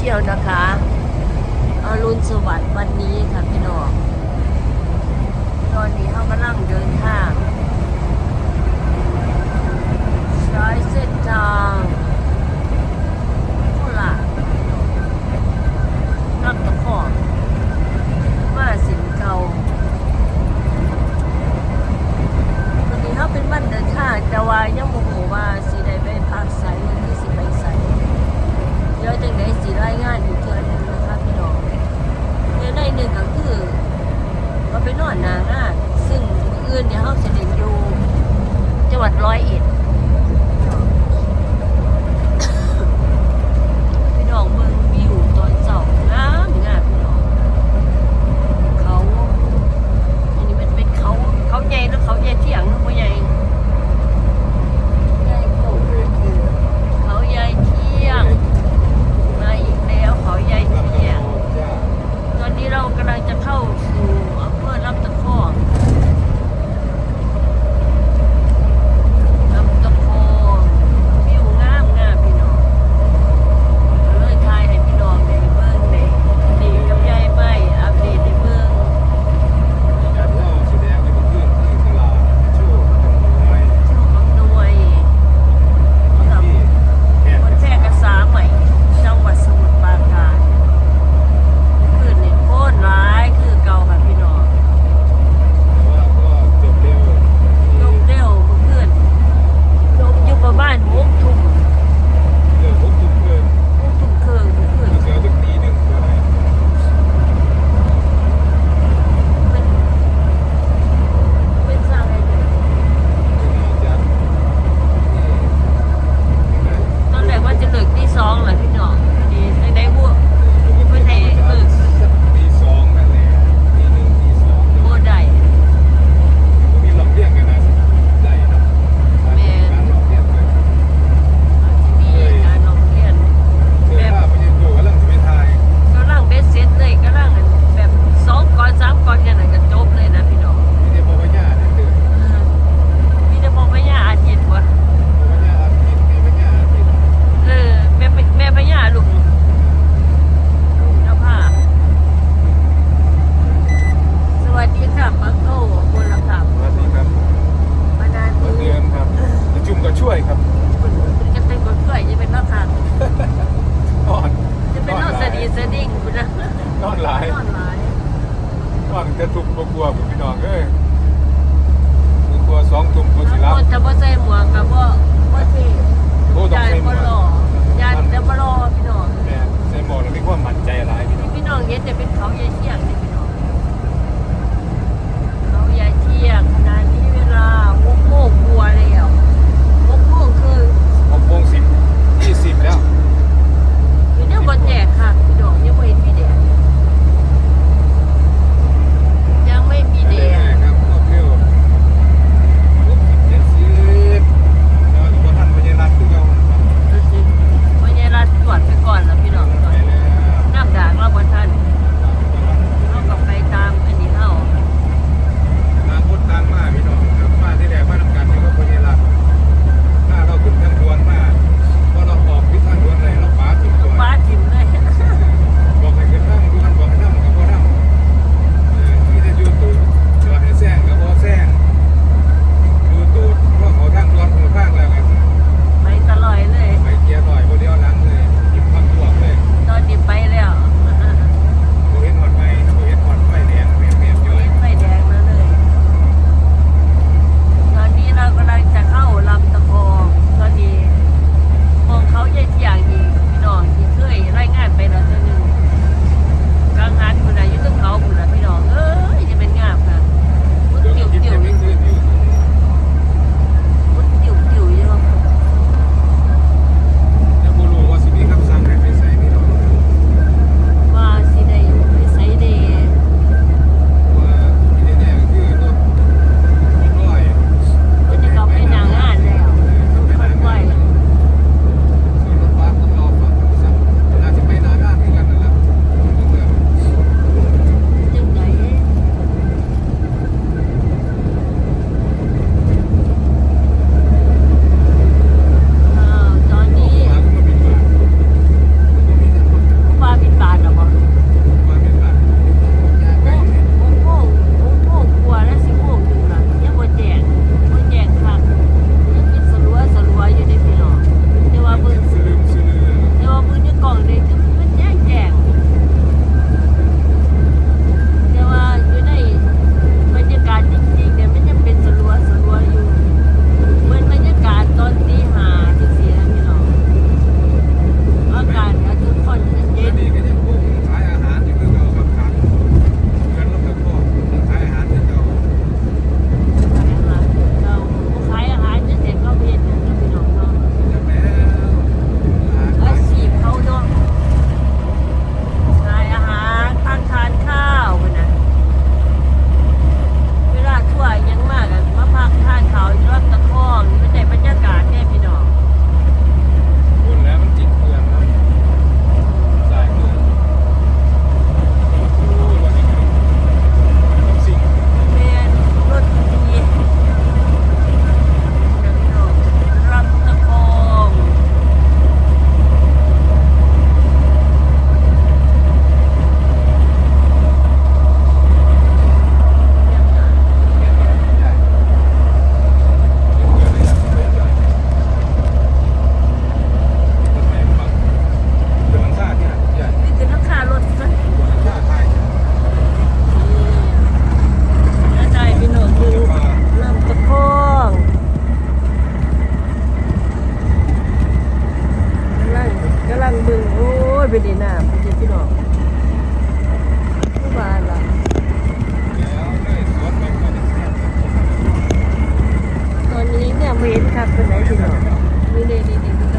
ชียลนะคะอรุณสวัสดิ์วันนี้ค่ะพี่น้อง ตอนนี้เขากำลังเดินทางใช้เส้นทางโคราชรับตะขอมาสินเก่าวันนี้เขาเป็นวันเดินทางแต่ว่ายังโมโหว่าสีใดไปพักใส่วันที่สิไปใส่ เดี๋ยวจังไดสิรายงานอีกเทื่อหนึงนะคะพี่น้องในในหนึ่งก็คือก็ไปนอน หนางานซึ่งมื้ออื่นเนี่ยเขาจะเด็นอยู่จังหวัดร้อยเอ็ด แต่บ่ใส่หมวก งบึงโอ้ยเป็นดีหน้ำเป็นพี่น้องบ้านละตอนนี้เนี่ยเว้นครับเป็นไหนพี่น้องไม่ได้นี่